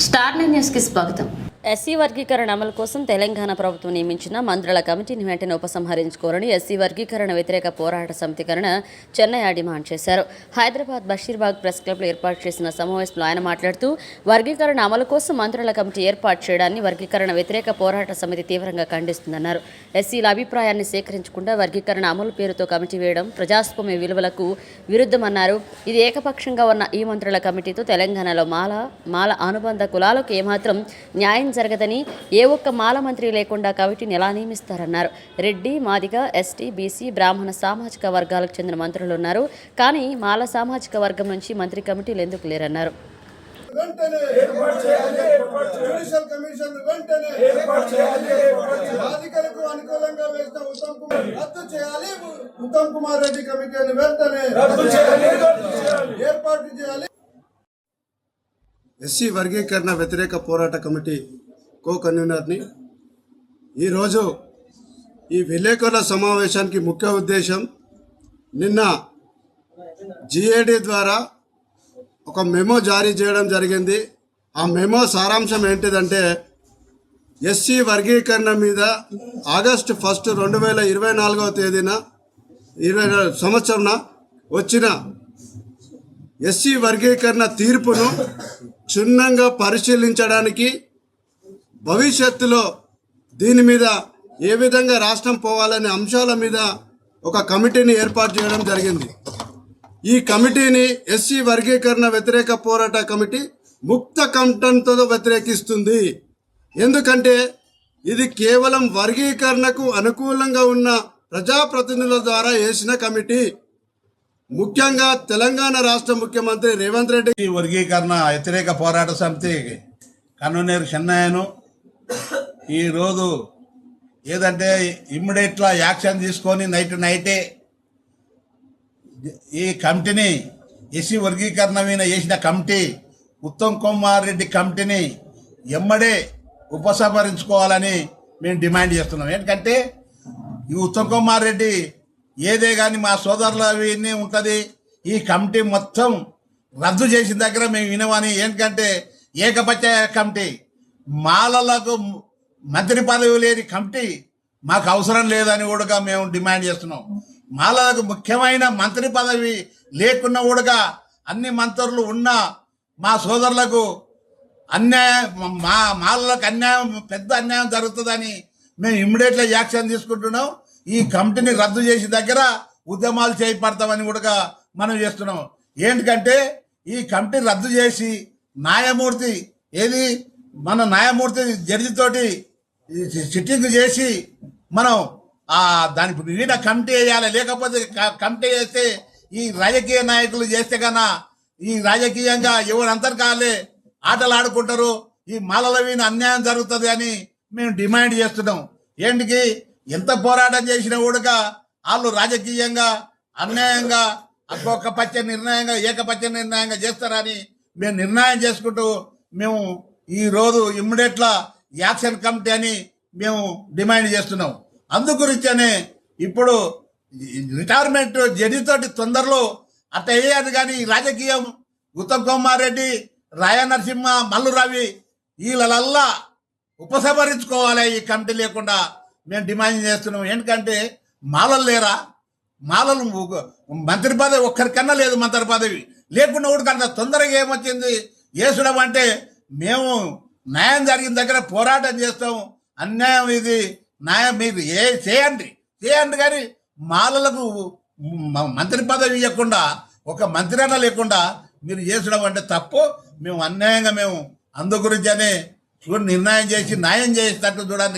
Star న్యూస్కి స్వాగతం. SC వర్గీకరణ అమలు కోసం తెలంగాణ ప్రభుత్వం నియమించిన మంత్రుల కమిటీని వెంటనే ఉపసంహరించుకోవాలని ఎస్సీ వర్గీకరణ వ్యతిరేక పోరాట సమితి కరణ చెన్నై డిమాండ్ చేశారు. హైదరాబాద్ బషీర్బాగ్ ప్రెస్ క్లబ్లో ఏర్పాటు చేసిన సమావేశంలో ఆయన మాట్లాడుతూ వర్గీకరణ అమలు కోసం మంత్రుల కమిటీ ఏర్పాటు చేయడాన్ని వర్గీకరణ వ్యతిరేక పోరాట సమితి తీవ్రంగా ఖండిస్తుందన్నారు. ఎస్సీల అభిప్రాయాన్ని సేకరించకుండా వర్గీకరణ అమలు పేరుతో కమిటీ వేయడం ప్రజాస్వామ్య విలువలకు విరుద్ధమన్నారు. ఇది ఏకపక్షంగా ఉన్న ఈ మంత్రుల కమిటీతో తెలంగాణలో మాల మాల అనుబంధ కులాలకు ఏమాత్రం న్యాయం జరగదని ఏ ఒక్క మాల మంత్రి లేకుండా కమిటీని ఎలా నియమిస్తారన్నారు. రెడ్డి మాదిగ ఎస్టీ బీసీ బ్రాహ్మణ సామాజిక వర్గాలకు చెందిన మంత్రులు ఉన్నారు. కానీ మాల సామాజిక వర్గం నుంచి మంత్రి కమిటీలు ఎందుకు లేరన్నారు? వెంటనే జ్యుడిషియల్ కమిషన్ వెంటనే బాధితులకు అనుకూలంగా వేసిన ఉత్తమ్ కుమార్ రద్దు చేయాలి. ఉత్తమ్ కుమార్ రెడ్డి కమిటీని వెంటనే ఏర్పాటు చేయాలి. ఎస్సీ వర్గీకరణ వ్యతిరేక పోరాట కమిటీ కో కన్వీనర్ని ఈరోజు ఈ విలేకరుల సమావేశానికి ముఖ్య ఉద్దేశం నిన్న జిఏడి ద్వారా ఒక మెమో జారీ చేయడం జరిగింది. ఆ మెమో సారాంశం ఏంటిదంటే ఎస్సీ వర్గీకరణ మీద ఆగస్టు ఫస్ట్ రెండు వేల ఇరవై నాలుగవ తేదీన ఇరవై సంవత్సరం వచ్చిన ఎస్సీ వర్గీకరణ తీర్పును క్షుణ్ణంగా పరిశీలించడానికి భవిష్యత్తులో దీని మీద ఏ విధంగా రాష్ట్రం పోవాలనే అంశాల మీద ఒక కమిటీని ఏర్పాటు చేయడం జరిగింది. ఈ కమిటీని ఎస్సీ వర్గీకరణ వ్యతిరేక పోరాట కమిటీ ముక్త కంఠంతో వ్యతిరేకిస్తుంది. ఎందుకంటే ఇది కేవలం వర్గీకరణకు అనుకూలంగా ఉన్న ప్రజాప్రతినిధుల ద్వారా వేసిన కమిటీ. ముఖ్యంగా తెలంగాణ రాష్ట్ర ముఖ్యమంత్రి రేవంత్ రెడ్డి వర్గీకరణ వ్యతిరేక పోరాట సమితి కన్వీనర్ చెన్నయ్యను ఈరోజు ఏదంటే ఇమ్మీడియట్లా యాక్షన్ తీసుకొని నైట్ నైటే ఈ కమిటీని ఎస్సీ వర్గీకరణ మీద వేసిన కమిటీ ఉత్తమ్ కుమార్ రెడ్డి కమిటీని ఎమ్మడే ఉపసంహరించుకోవాలని మేము డిమాండ్ చేస్తున్నాం. ఎందుకంటే ఈ ఉత్తమ్ కుమార్ రెడ్డి ఏదే కానీ మా సోదరుల ఇవన్నీ ఉంటుంది. ఈ కమిటీ మొత్తం రద్దు చేసిన దగ్గర మేము వినమని ఏంటంటే ఏకపత్య కమిటీ. మాలలకు మంత్రి పదవి లేని కమిటీ మాకు అవసరం లేదని కూడా మేము డిమాండ్ చేస్తున్నాం. మాలలకు ముఖ్యమైన మంత్రి పదవి లేకున్నా కూడా అన్ని మంత్రులు ఉన్న మా సోదరులకు అన్యాయం మా మాలలకు అన్యాయం పెద్ద అన్యాయం జరుగుతుందని మేము ఇమ్మీడియట్గా యాక్షన్ తీసుకుంటున్నాం. ఈ కమిటీని రద్దు చేసి దగ్గర ఉద్యమాలు చేపడతామని కూడా మనం చేస్తున్నాం. ఏంటంటే ఈ కమిటీ రద్దు చేసి న్యాయమూర్తి ఏది మన న్యాయమూర్తి జడ్జితోటి సిట్టింగ్ చేసి మనం ఆ దానికి కమిటీ వేయాలి. లేకపోతే కమిటీ చేస్తే ఈ రాజకీయ నాయకులు చేస్తే కన్నా ఈ రాజకీయంగా ఎవరంతరు కాలే ఆటలు ఆడుకుంటారు. ఈ మాలల మీద అన్యాయం జరుగుతుంది అని మేము డిమాండ్ చేస్తున్నాం. ఏంటికి? ఎంత పోరాటం చేసినా కూడా వాళ్ళు రాజకీయంగా అన్యాయంగా ఒక్కొక్క పచ్చ నిర్ణయంగా ఏకపచ్చ నిర్ణయంగా చేస్తారని మేము నిర్ణయం చేసుకుంటూ మేము ఈరోజు ఇమ్మీడియట్లా యాక్షన్ కమిటీ అని మేము డిమాండ్ చేస్తున్నాం. అందుగురించనే ఇప్పుడు రిటైర్మెంట్ జడితోటి తొందరలో అట్ట వేయాలి కానీ ఈ రాజకీయం ఉత్తమ్ కుమార్ రెడ్డి రాయనరసింహ నరసింహ మల్లు రవి వీళ్ళల్లా ఉపసంహరించుకోవాలి ఈ కమిటీ లేకుండా మేము డిమాండ్ చేస్తున్నాం. ఎందుకంటే మాలలు లేరా? మాలలు మంత్రి పదవి ఒక్కరికన్నా లేదు మంత్రి పదవి. లేకుండా కూడా కన్నా తొందరగా ఏమొచ్చింది? వేసడం అంటే మేము న్యాయం జరిగిన దగ్గర పోరాటం చేస్తాం. అన్యాయం ఇది న్యాయం మీరు ఏ చేయండి. చేయండి కానీ మాలలకు మంత్రి పదవి ఇవ్వకుండా ఒక మంత్రి అన్న లేకుండా మీరు చేసడం అంటే తప్పు. మేము అన్యాయంగా మేము అందు గురించి అనే నిర్ణయం చేసి న్యాయం చేసేటట్టు చూడండి.